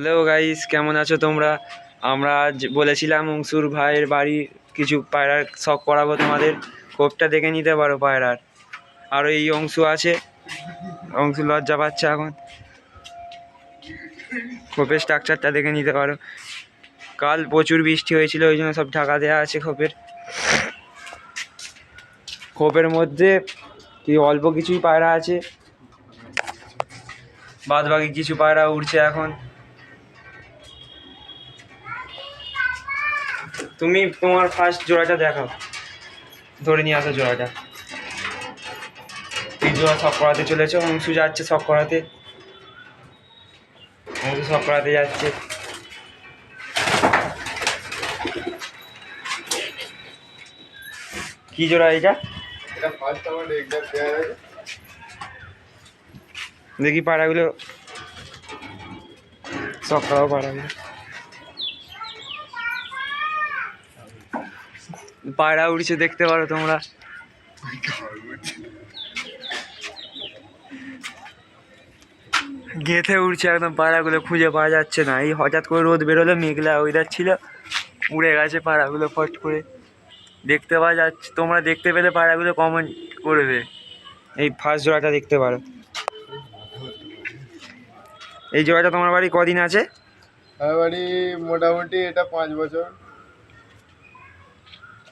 Hello guys, কেমন আছো তোমরা? আমরা আজ বলেছিলাম অংশুর ভাইয়ের বাড়ি কিছু পায়রার শখ করাবো তোমাদের। খোপটা দেখে নিতে পারো পায়রার। আর এই অংশু আছে। অংশু লজ্জা পাচ্ছে এখন। খোপের স্ট্রাকচারটা দেখে নিতে পারো। কাল প্রচুর বৃষ্টি হয়েছিল, ওই জন্য সব ঢাকা দেওয়া আছে খোপের খোপের মধ্যে অল্প কিছুই পায়রা আছে? বাদ বাকি কিছু পায়রা উড়ছে এখন। তুমি তোমার ফার্স্ট জোড়াটা দেখাও। ধরে নিয়ে আসো জোড়াটা। এই জোড়া সব করাতে চলেছে অংশু যাচ্ছে সব করাতে। অংশু সব করাতে যাচ্ছে। কি জোড়া এটা দেখি পাড়াগুলো। সব খাওয়া পাড়াগুলো। পায়রা উড়ছে, দেখতে পারো তোমরা। গেঁথে উড়ছে একদম, পায়রাগুলো খুঁজে পাওয়া যাচ্ছে না। এই হঠাৎ করে রোদ বেরোলো, মেঘলা ওয়েদার ছিল, উড়ে গেছে পায়রাগুলো ফট করে। দেখতে পাওয়া যাচ্ছে, তোমরা দেখতে পেলে পায়রাগুলো কমেন্ট করবে। এই ফার্স্ট জোড়াটা দেখতে পারো। এই জোড়াটা তোমার বাড়ি কদিন আছে? আমার বাড়ি মোটামুটি এটা পাঁচ বছর।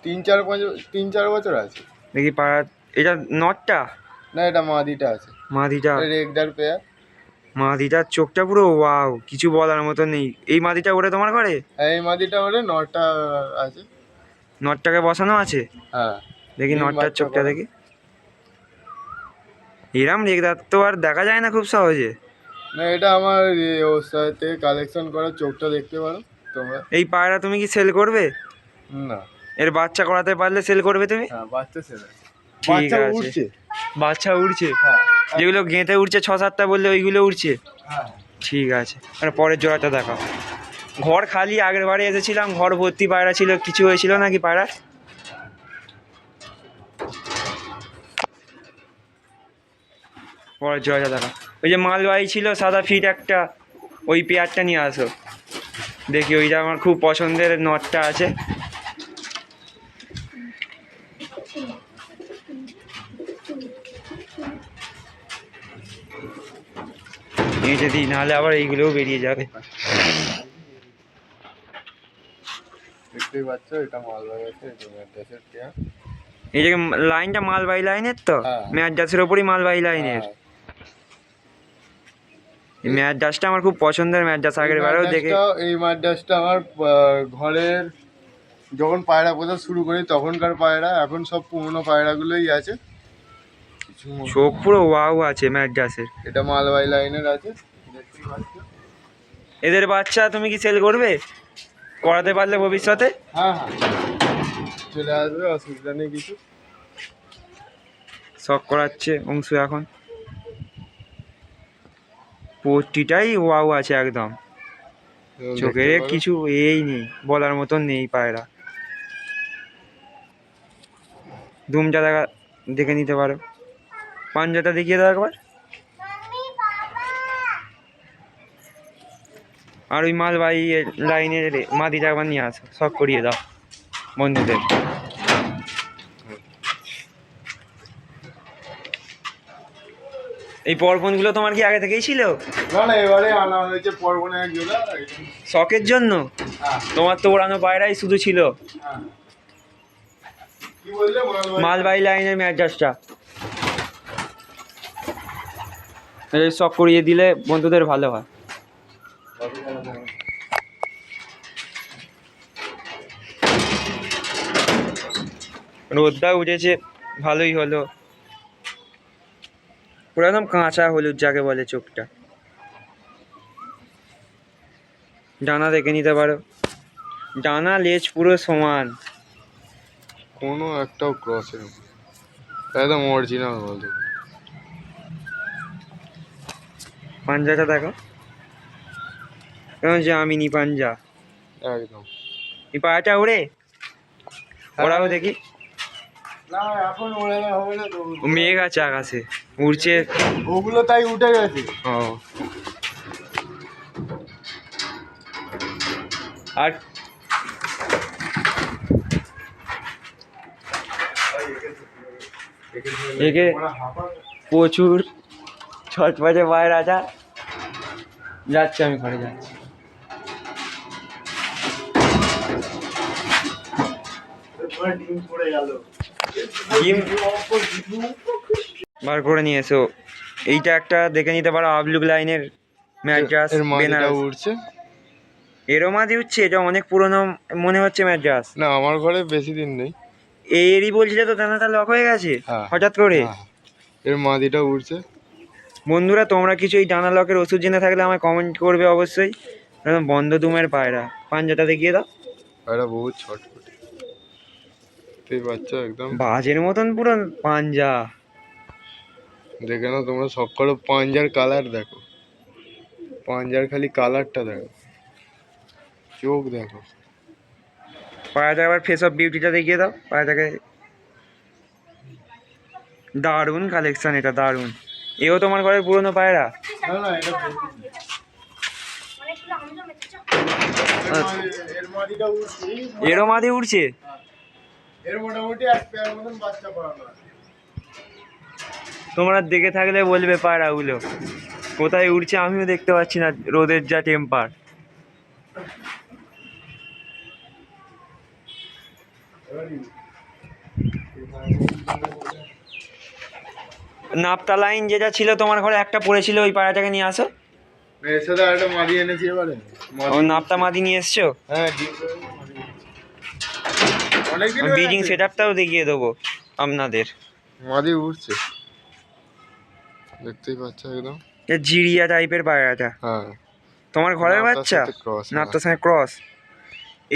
তিন চার বছর তিন চার বছর আছে। দেখি পাড়া এটা নটটা? না এটা মাদিটা আছে। মাদিটা। রেগদার পেয়ার। মাদিটার চোখটা পুরো ওয়াও কিছু বলার মতো নেই। এই মাদিটা ওরে তোমার ঘরে? এই মাদিটা হলে নটা আছে। নটটাকে বসানো আছে? হ্যাঁ। দেখি নটটার চোখটা দেখি। এরাম রেগদার তো আর দেখা যায় না খুব সহজে। না এটা আমার ওর সাথে কালেকশন করা চোখটা দেখতে পারো তোমরা। এই পায়রা তুমি কি সেল করবে? না। এর বাচ্চা করাতে পারলে সেল করবে তুমি? হ্যাঁ বাচ্চা ঠিক আছে। উঠছে বাচ্চা উড়ছে? হ্যাঁ যেগুলো গেঁথে উঠছে ছ সাতটা বললে ওইগুলো উড়ছে? হ্যাঁ। ঠিক আছে। আর পরের জোড়াটা দেখাও। ঘর খালি আগের বারে এসেছিলাম ঘর ভর্তি পায়রা ছিল কিছু হয়েছিল নাকি পায়রা পরের জোড়াটা দেখা ওই যে মালবাহী ছিল সাদা ফিট একটা ওই পেয়ারটা নিয়ে আসো। দেখি ওইটা আমার খুব পছন্দের নটটা আছে। এই যদি নাহলে আবার এইগুলোও বেরিয়ে যাবে। দেখতেই পাচ্ছ এটা মালবাহী আছে এটা ম্যাড্রাসের পেয়ার এই যে লাইনটা মালবাহী লাইনের তো? হ্যাঁ। ম্যাডাসের ওপরই মালবাহী লাইনের। হ্যাঁ। আমার খুব পছন্দের আগের বারেও দেখে এই আমার ঘরের যখন পায়রা পোষা শুরু করি তখনকার পায়রা এখন সব পুরনো পায়রাগুলোই আছে। চোখ পুরো ওয়াও আছে ম্যাডাসের এটা মালবাহী লাইনের আছে। এদের বাচ্চা তুমি কি সেল করবে? করাতে পারলে ভবিষ্যতে? হ্যাঁ হ্যাঁ। চলে আসবে অসুবিধা নেই কিছু। শখ করাচ্ছে অংশ এখন। পোস্টিটাই ওয়াও আছে একদম। চোখের কিছু এই নেই বলার মতন নেই পায়রা। দুমটা দেখা দেখে নিতে পারো। পাঞ্জাটা দেখিয়ে দাও একবার। আর ওই মালবাহী লাইনের মাদিটা একবার নিয়ে আসো শখ করিয়ে দাও বন্ধুদের। এই পর্বনগুলো তোমার কি আগে থেকেই ছিল? না না এবারে আনা হয়েছে শখের জন্য? হ্যাঁ। তোমার তো ওড়ানো পায়রাই শুধু ছিল। হ্যাঁ। কি বললে মালবাহী লাইনের ম্যাড্রাসটা সব করিয়ে দিলে বন্ধুদের ভালো হয়। রোদটা উঠেছে ভালোই হলো। পুরো একদম কাঁচা হলুদ যাকে বলে চোখটা। ডানা দেখে নিতে পারো। ডানা, লেজ পুরো সমান। কোনো একটাও ক্রসের একদম অরিজিনাল বলতে পাঞ্জাটা দেখো। কেমন জামিনি পাঞ্জা একদম। এই পায়াটা ওড়ে ওরাও দেখি। না এখন ওড়ানো হবে না মেঘ আছে আকাশে উড়ছে। ওগুলো তাই উঠে গেছে। ও। আর একে প্রচুর ছটপটে বাইরে রাজা যাচ্ছে আমি ঘরে যাচ্ছি। বার করে নিয়ে এসো। এইটা একটা দেখে নিতে পারো আবলুক লাইনের ম্যাড্রাস বেনারস। উঠছে এরও মাদি উঠছে এটা অনেক পুরনো মনে হচ্ছে ম্যাড্রাস। না আমার ঘরে বেশি দিন নেই। এরই বলছিলে তো দানাটা লক হয়ে গেছে হ্যাঁ। হঠাৎ করে। হ্যাঁ। এর মাদিটা উঠছে বন্ধুরা তোমরা কিছু এই ডানা লকের ওষুধ জেনে থাকলে আমায় কমেন্ট করবে অবশ্যই। বন্ধ দুমের পায়রা। পাঞ্জাটা দেখিয়ে দাও। পায়রা বহুত ছটফটে তুই বাচ্চা একদম বাজের মতন পুরো পাঞ্জা। দেখে না তোমরা সব করো পাঞ্জার কালার দেখো। পাঞ্জার খালি কালারটা দেখো। চোখ দেখো। পায়রাটা আবার ফেস অফ বিউটিটা দেখিয়ে দাও। পায়রাটাকে দারুণ কালেকশন এটা দারুণ। এও তোমার ঘরের পুরনো পায়রা। এরও মাদি উঠছে তোমরা দেখে থাকলে বলবে পায়রাগুলো। কোথায় উঠছে আমিও দেখতে পাচ্ছি না রোদের যা টেম্পার। নাপতা লাইন যেটা ছিল তোমার ঘরে একটা পড়েছিল ওই পায়রাটাকে নিয়ে আসো। এর সাথে আরেকটা মাদি এনেছি এবারে। ও নাপতা মাদি নিয়ে এসছো? হ্যাঁ হয়ে ব্রিডিং গেছে। সেট আপটাও দেখিয়ে দেবো আপনাদের। মাদি উঠছে দেখতেই পাচ্ছ একদম। এ জিরিয়া টাইপের পায়রাটা হ্যাঁ। তোমার ঘরের বাচ্চা? নাপতার সঙ্গে ক্রস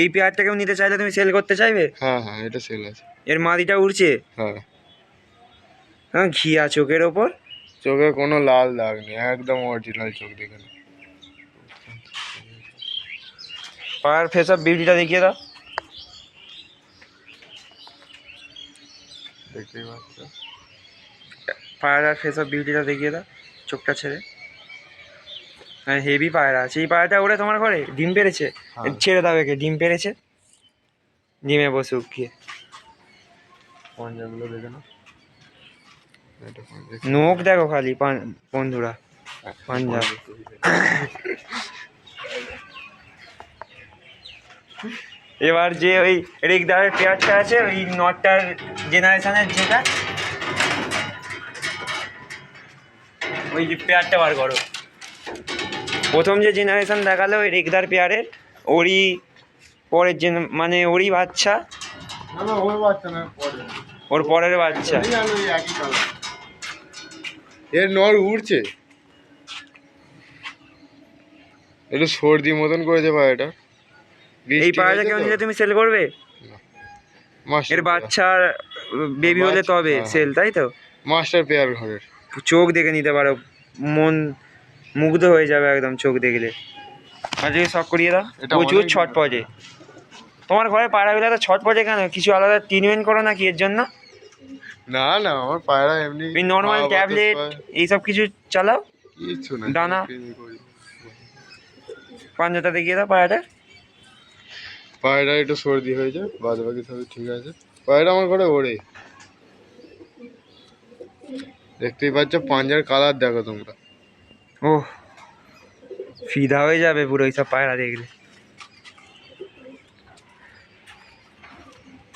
এই পেয়ারটাকেও নিতে চাইলে তুমি সেল করতে চাইবে? হ্যাঁ হ্যাঁ এটা সেল আছে। এর মাদিটা উড়ছে? হ্যাঁ। হ্যাঁ ঘিয়া চোখের ওপর? চোখে কোনো লাল দাগ নেই একদম অরিজিনাল চোখ দেখে। পায়ের ফেস অফ বিউটিটা দেখিয়ে দাও। দেখতেই পাচ্ছ? পায়রার ফেস অফ বিউটিটা দেখিয়ে দাও চোখটা ছেড়ে। হ্যাঁ হেভি পায়রা আছে। এই পায়রাটা ওরে তোমার ঘরে? ডিম পেরেছে হ্যাঁ। ছেড়ে দাও একে ডিম পেরেছে ডিমে বসুক গিয়ে পঞ্জাগুলো দেখে না নোখ দেখো খালি বন্ধুরা হ্যাঁ, পাঞ্জা। এবার যে ওই রেগদারের পেয়ারটা আছে ওই নটটার জেনারেশনের যেটা ওই যে পেয়ারটা বার করো। প্রথম যে জেনারেশন দেখাল ওই রেগদার পেয়ারের ওরই পরের জেন মানে ওরই বাচ্চা। ওর পরের। বাচ্চা। এর নর উড়ছে। একটু সর্দি মতন করেছে পায়রাটা এই পায়রাটা কেউ নিলে তুমি সেল করবে? এর বাচ্চার বেবি হলে তবে হ্যাঁ। সেল তাই তো? মাস্টার পেয়ার ঘরের। চোখ দেখে নিতে পারো মন মুগ্ধ হয়ে যাবে একদম চোখ দেখলে। যদি শখ করিয়ে দাও এটা প্রচুর ছট পজে তোমার ঘরে পায়রাগুলো তো ছট পজে কেন? কিছু আলাদা ট্রিটমেন্ট করো নাকি এর জন্য? না না আমার পায়রা এমনি ওই নর্মাল ট্যাবলেট এইসব কিছু চালাও? কিচ্ছু না দানা? কিচ্ছু করি। পাঞ্জাটা দেখিয়ে দাও পায়রাটা। পায়রা একটু সর্দি হয়েছে বাদ বাকি সবই ঠিক আছে। পায়রা আমার ঘরে ওড়ে। দেখতেই পাচ্ছ পাঞ্জার কালার দেখো তোমরা। ও ফিদা হয়ে যাবে পুরো এইসব পায়রা দেখলে।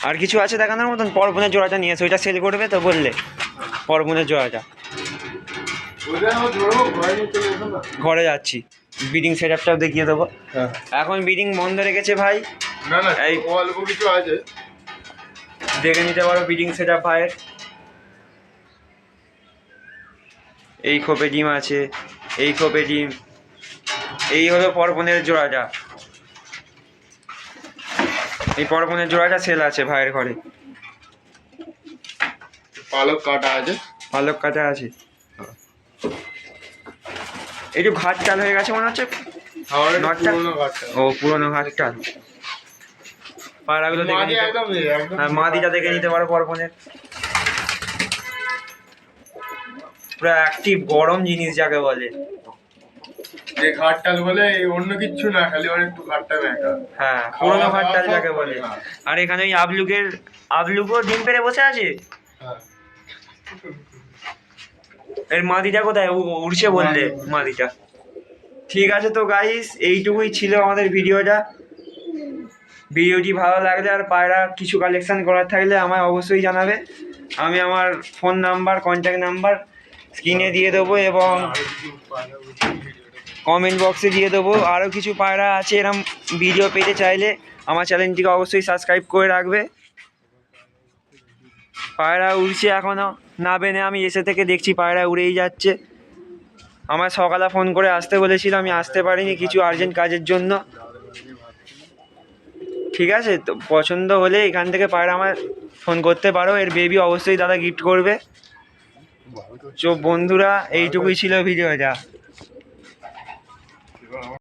আর কিছু আছে দেখানোর মতন? পরবনের জোড়াটা নিয়ে এসে ওইটা সেল করবে তো বললে। পরবনের জোড়াটা। ঘরে যাচ্ছি। বিডিং সেট আপটাও দেখিয়ে দেবো। হ্যাঁ। এখন বিডিং বন্ধ রেখেছে ভাই। না না এই- অল্প কিছু আছে। দেখে নিতে পারো বিডিং সেট আপ ভাইয়ের। এই খোপে ডিম আছে এই খোপে ডিম। এই হলো পরপনের জোড়াটা। এই পরপনের জোড়াটা সেল আছে ভাইয়ের ঘরে। পালক কাটা আছে। পালক কাটা আছে। একটু ঘাট চাল হয়ে গেছে মনে হচ্ছে? পুরোনো কাঠটা ও পুরোনো ঘাটটা পায়রাগুলো দেখে মাদি নিতে হ্যাঁ মাদিটা দেখে নিতে পারো পরপনের পুরো অ্যাক্টিভ গরম জিনিস যাকে বলে। যে ঘাটটাল বলে অন্য কিচ্ছু না খালি ওর একটু ঘাটটা ব্যাকা হ্যাঁ পুরোনো ঘাটটাল যাকে বলে। হ্যাঁ। আর এখানে ওই আবলুকের আবলুকও ডিম পেড়ে বসে আছে? হ্যাঁ। এর মাদিটা কোথায়? উড়ছে বললে মাদিটা ঠিক আছে তো গাইস এইটুকুই ছিল আমাদের ভিডিওটা। ভিডিওটি ভালো লাগলে আর পায়রা কিছু কালেকশন করার থাকলে আমায় অবশ্যই জানাবে। আমি আমার ফোন নাম্বার কন্ট্যাক্ট নাম্বার স্ক্রিনে দিয়ে দেবো এবং কমেন্ট বক্সে দিয়ে দেবো। আরও কিছু পায়রা আছে, এরম ভিডিও পেতে চাইলে আমার চ্যানেলটিকে অবশ্যই সাবস্ক্রাইব করে রাখবে। পায়রা উড়ছে এখনও না বেনে আমি এসে থেকে দেখছি পায়রা উড়েই যাচ্ছে। আমার সকালে ফোন করে আসতে বলেছিল, আমি আসতে পারিনি কিছু আর্জেন্ট কাজের জন্য। ঠিক আছে, তো পছন্দ হলে এখান থেকে পায়রা আমার ফোন করতে পারো, এর বেবি অবশ্যই দাদা গিফট করবে। তো বন্ধুরা, এইটুকুই ছিল ভিডিওটা going on.